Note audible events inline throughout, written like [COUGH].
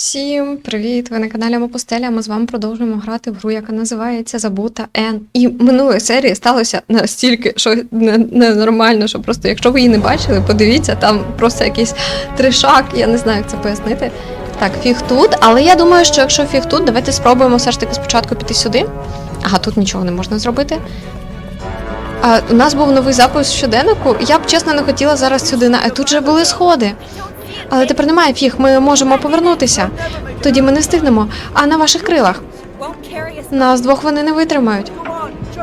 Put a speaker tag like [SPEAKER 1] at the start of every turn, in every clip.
[SPEAKER 1] Всім привіт! Ви на каналі Мопостеля. Ми з вами продовжуємо грати в гру, яка називається Забута Н. І минулої серії сталося настільки що не- ненормально, що просто, якщо ви її не бачили, подивіться, там просто якийсь трешак, я не знаю, як це пояснити. Так, фіг тут, але я думаю, що якщо фіг тут, давайте спробуємо все ж таки спочатку піти сюди. Ага, тут нічого не можна зробити. А, у нас був новий запис в щоденнику. Я б чесно не хотіла зараз сюди на. А тут же були сходи. Але тепер немає фіг, ми можемо повернутися. Тоді ми не встигнемо. А на ваших крилах. Нас двох вони не витримають.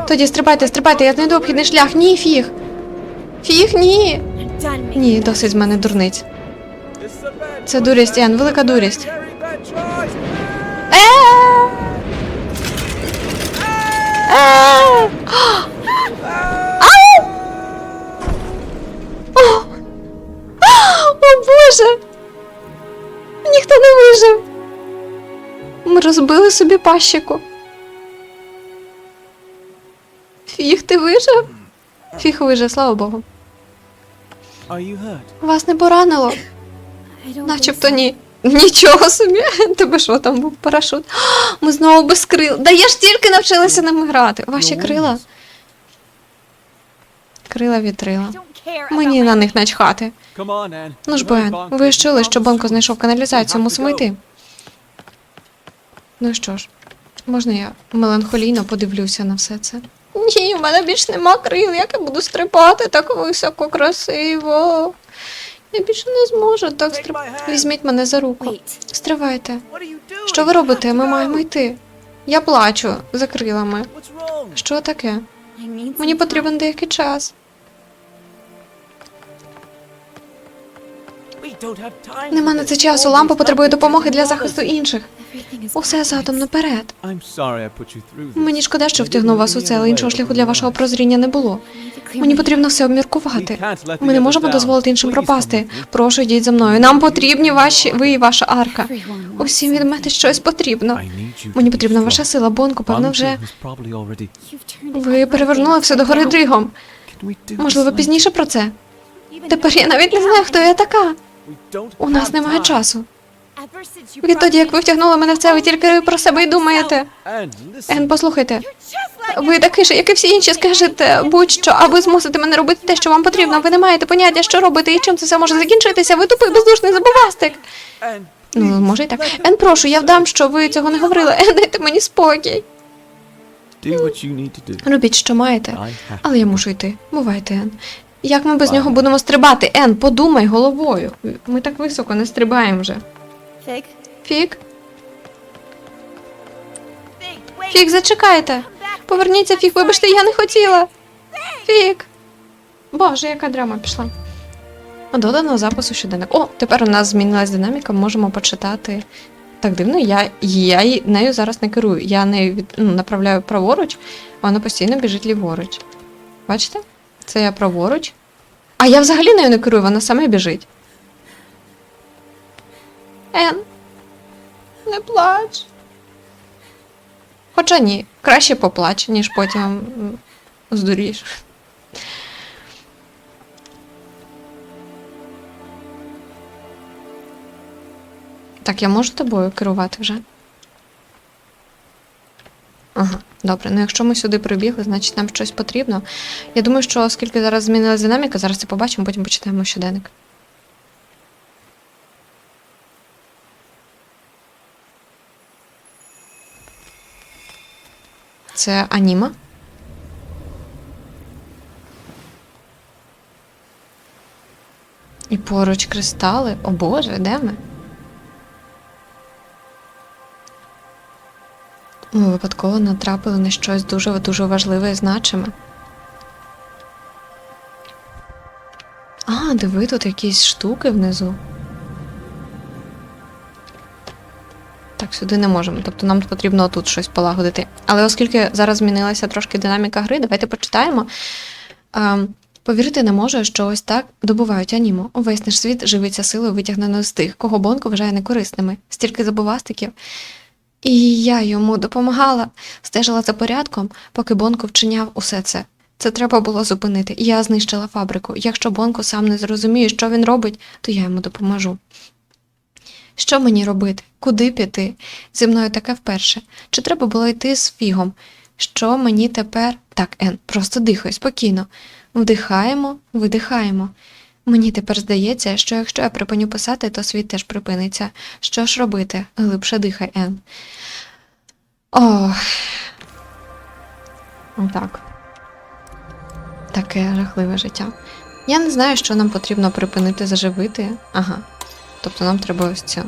[SPEAKER 1] Тоді стрибайте, стрибайте, я знайду обхідний шлях. Ні, фіг. Фіг, ні. Ні, досить з мене дурниць. Це дурість, Ен, велика дурість. Е! Е! О Боже! Не вижив. Ми розбили собі пащику. Фіг, ти вижив? Фіг вижив, слава Богу. Вас не поранило? Начебто ні. Нічого собі. Тебе що там був парашут? Ми знову без крил. Да я ж тільки навчилася ними грати. Ваші крила? Крила вітрила. Мені на них начхати. Ну ж, Бен, ви чули, що Бонко знайшов каналізацію, мусимо йти. Ну що ж, можна я меланхолійно подивлюся на все це? Ні, в мене більш нема крил, як я буду стрибати так високо, красиво. Я більше не зможу так стрибати. Візьміть мене за руку. Стривайте. Що ви робите? Ми маємо йти. Я плачу за крилами. Що таке? Мені потрібен деякий час. Нема на це часу. Лампа потребує допомоги для захисту інших. Усе задом наперед. Мені шкода, що
[SPEAKER 2] I
[SPEAKER 1] втягнув вас у це, але іншого шляху для вашого прозріння не було. Мені потрібно все обміркувати. Ми не можемо дозволити іншим пропасти. Прошу, йдіть за мною. Нам потрібні ваші ви і ваша арка. Усім від мене щось потрібно. Мені потрібна ваша сила, Бонко, певно, вже ви перевернули все до гори дригом. Можливо, пізніше про це. Тепер я навіть не знаю, хто я така. У нас немає часу. Відтоді, як ви втягнули мене в це, ви тільки про себе й думаєте. Ен, послухайте. Ви такий же, як і всі інші, скажете будь-що, а ви змусите мене робити те, що вам потрібно. Ви не маєте поняття, що робити і чим це все може закінчитися. Ви тупий бездушний забувастик. Ну, може й так. Ен, прошу, я вдам, що ви цього не говорили. Ен, дайте мені спокій. Робіть, що маєте. Але я мушу йти. Бувайте, Ен. Як ми без нього будемо стрибати? Ен, подумай головою. Ми так високо не стрибаємо вже. Фік? Фік, зачекайте. Поверніться, Фік, вибачте, я не хотіла. Фік. Боже, яка драма пішла. Додано запису щоденник. О, тепер у нас змінилась динаміка, можемо почитати. Так дивно, я, я нею зараз не керую. Я нею від, ну, направляю праворуч, а вона постійно біжить ліворуч. Бачите? Це я праворуч. А я взагалі нею не керую, вона сама біжить. Ен, не плач. Хоча ні, краще поплач, ніж потім здурієш. Так, я можу тобою керувати вже? Ага, добре. Ну якщо ми сюди прибігли, значить нам щось потрібно. Я думаю, що оскільки зараз змінилася динаміка, зараз це побачимо, потім почитаємо щоденник. Це аніма. І поруч кристали. О Боже, де ми? Ми випадково натрапили на щось дуже дуже важливе і значиме. А, диви, тут якісь штуки внизу. Так, сюди не можемо. Тобто нам потрібно тут щось полагодити. Але оскільки зараз змінилася трошки динаміка гри, давайте почитаємо. Ем, повірити не можу, що ось так добувають анімо. Увесь наш світ живиться силою, витягненою з тих, кого Бонко вважає некорисними. Стільки забувастиків. І я йому допомагала, стежила за порядком, поки Бонко вчиняв усе це. Це треба було зупинити. Я знищила фабрику. Якщо Бонко сам не зрозуміє, що він робить, то я йому допоможу. Що мені робити? Куди піти? Зі мною таке вперше. Чи треба було йти з фігом? Що мені тепер? Так, Ен, просто дихай спокійно. Вдихаємо, видихаємо. Мені тепер здається, що якщо я припиню писати, то світ теж припиниться. Що ж робити? Глибше дихай, Ен. Ох. Отак. Таке жахливе життя. Я не знаю, що нам потрібно припинити заживити. Ага. Тобто нам треба ось цю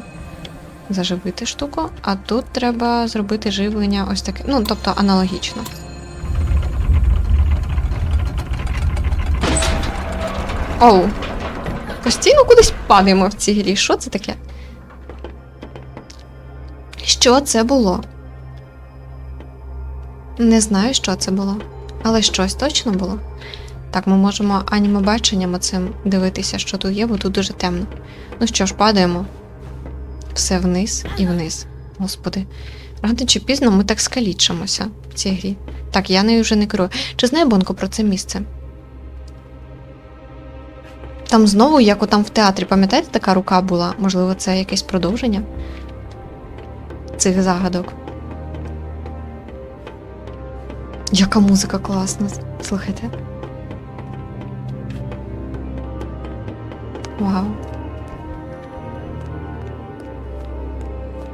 [SPEAKER 1] заживити штуку, а тут треба зробити живлення ось таке. Ну, тобто аналогічно. Оу. Постійно кудись падаємо в цій грі. Що це таке? Що це було? Не знаю, що це було, але щось точно було. Так, ми можемо анімобаченням оцим дивитися, що тут є, бо тут дуже темно. Ну що ж, падаємо. Все вниз і вниз. Господи. Рано чи пізно ми так скалічимося в цій грі. Так, я нею вже не керую. Чи знає Бонко про це місце? Там знову, як там в театрі, пам'ятаєте, така рука була? Можливо, це якесь продовження цих загадок. Яка музика класна. Слухайте. Вау.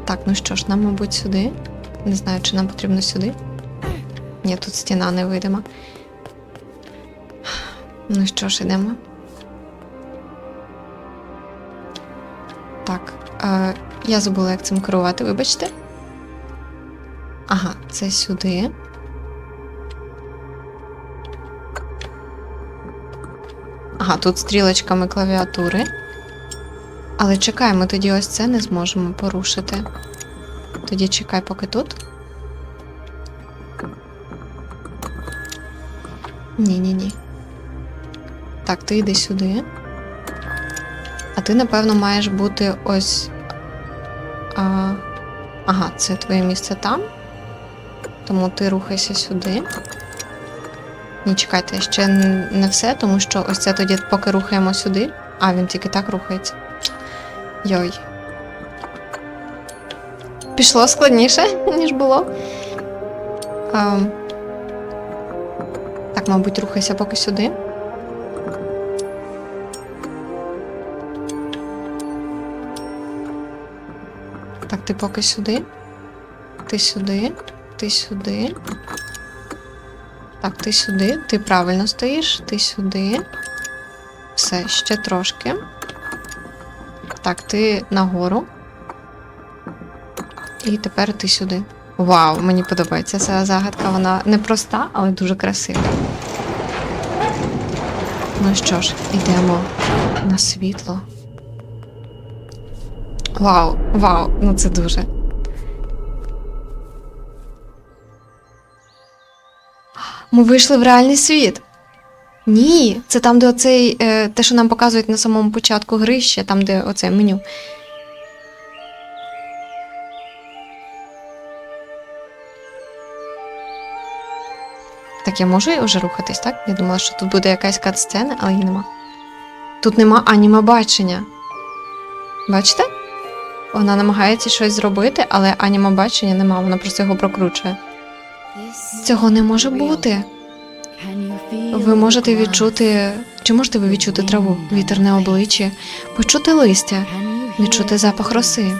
[SPEAKER 1] Так, ну що ж, нам, мабуть, сюди. Не знаю, чи нам потрібно сюди. Ні, тут стіна невидима. Ну що ж, ідемо. Е, я забула, як цим керувати, вибачте. Ага, це сюди. Ага, тут стрілочками клавіатури. Але чекай, ми тоді ось це не зможемо порушити. Тоді чекай, поки тут. Ні-ні-ні. Так, ти йди сюди. А ти, напевно, маєш бути ось. А... Ага, це твоє місце там. Тому ти рухайся сюди. Ні, чекайте, ще не все, тому що ось це тоді, поки рухаємо сюди. А, він тільки так рухається. Йой. Пішло складніше, [LAUGHS] ніж було. Ем. Так, мабуть, рухайся поки сюди. Ти поки сюди. Ти сюди. Ти сюди. Так, ти сюди. Ти правильно стоїш. Ти сюди. Все, ще трошки. Так, ти нагору. І тепер ти сюди. Вау, мені подобається ця загадка. Вона не проста, але дуже красива. Ну що ж, йдемо на світло. Вау, вау, ну це дуже. Ми вийшли в реальний світ. Ні, це там, де оцей, е, те, що нам показують на самому початку гри, ще там, де оце меню. Так, я можу вже рухатись, так? Я думала, що тут буде якась кат-сцена, але її нема. Тут нема анімобачення. Бачите? Вона намагається щось зробити, але анімобачення нема, вона просто його прокручує. Цього не може бути. Ви можете відчути. Чи можете ви відчути траву, вітер на обличчі, почути листя, відчути запах роси?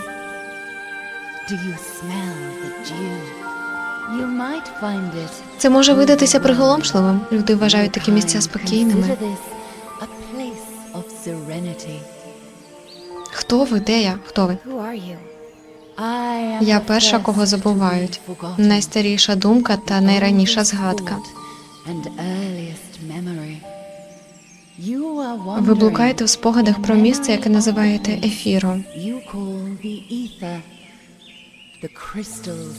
[SPEAKER 1] Це може видатися приголомшливим. Люди вважають такі місця спокійними. Хто ви? Де я? Хто ви?
[SPEAKER 3] Я перша, кого забувають. Найстаріша думка та найраніша згадка.
[SPEAKER 1] Ви блукаєте в спогадах про місце, яке називаєте ефіром.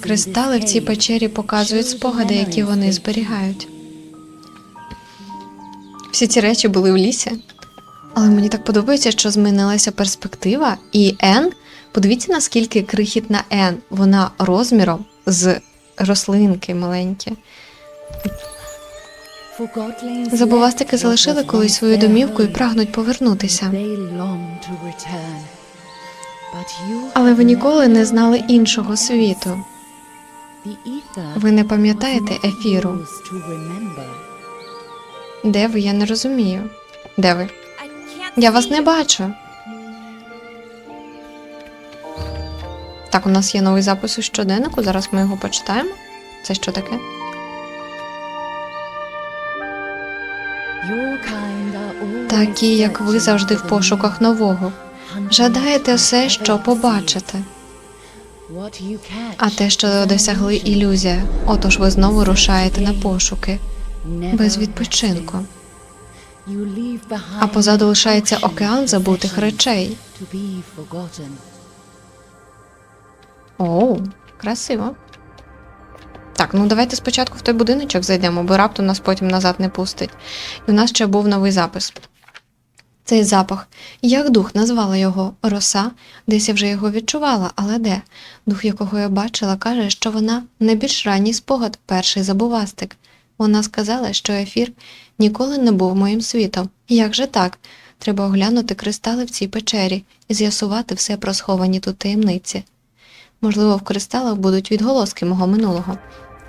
[SPEAKER 1] Кристали в цій печері показують спогади, які вони зберігають. Всі ці речі були в лісі. Але мені так подобається, що змінилася перспектива, і Ен, подивіться, наскільки крихітна Ен, вона розміром з рослинки маленькі.
[SPEAKER 3] Забувастики залишили колись свою домівку і прагнуть повернутися.
[SPEAKER 1] Але ви ніколи не знали іншого світу. Ви не пам'ятаєте ефіру. Де ви? Я не розумію. Де ви? Я вас не бачу. Так, у нас є новий запис у щоденнику. Зараз ми його почитаємо. Це що таке? Такі, як ви завжди в пошуках нового. Жадаєте все, що побачите. А те, що досягли ілюзія, отож ви знову рушаєте на пошуки без відпочинку. А позаду лишається океан забутих речей. Оу, красиво. Так, ну давайте спочатку в той будиночок зайдемо, бо раптом нас потім назад не пустить. І у нас ще був новий запис. Цей запах, як дух назвала його роса, десь я вже його відчувала, але де? Дух, якого я бачила, каже, що вона найбільш ранній спогад, перший забувастик. Вона сказала, що ефір ніколи не був моїм світом. Як же так? Треба оглянути кристали в цій печері і з'ясувати все про сховані тут таємниці. Можливо, в кристалах будуть відголоски мого минулого.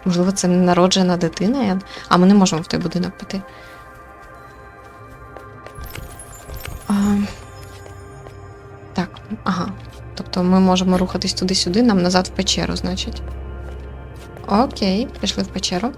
[SPEAKER 1] Можливо, це ненароджена дитина, Ен? а ми не можемо в той будинок піти. А... Так, ага. Тобто ми можемо рухатись туди-сюди, нам назад в печеру, значить. Окей, пішли в печеру.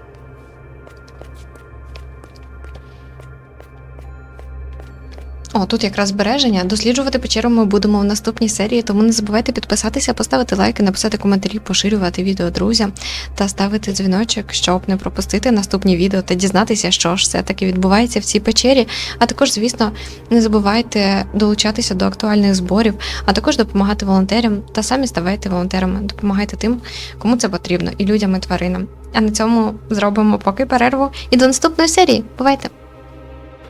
[SPEAKER 1] Тут якраз збереження. Досліджувати печеру ми будемо в наступній серії, тому не забувайте підписатися, поставити лайки, написати коментарі, поширювати відео друзям та ставити дзвіночок, щоб не пропустити наступні відео та дізнатися, що ж все-таки відбувається в цій печері. А також, звісно, не забувайте долучатися до актуальних зборів, а також допомагати волонтерам та самі ставайте волонтерами, допомагайте тим, кому це потрібно, і людям, і тваринам. А на цьому зробимо поки перерву і до наступної серії. Бувайте!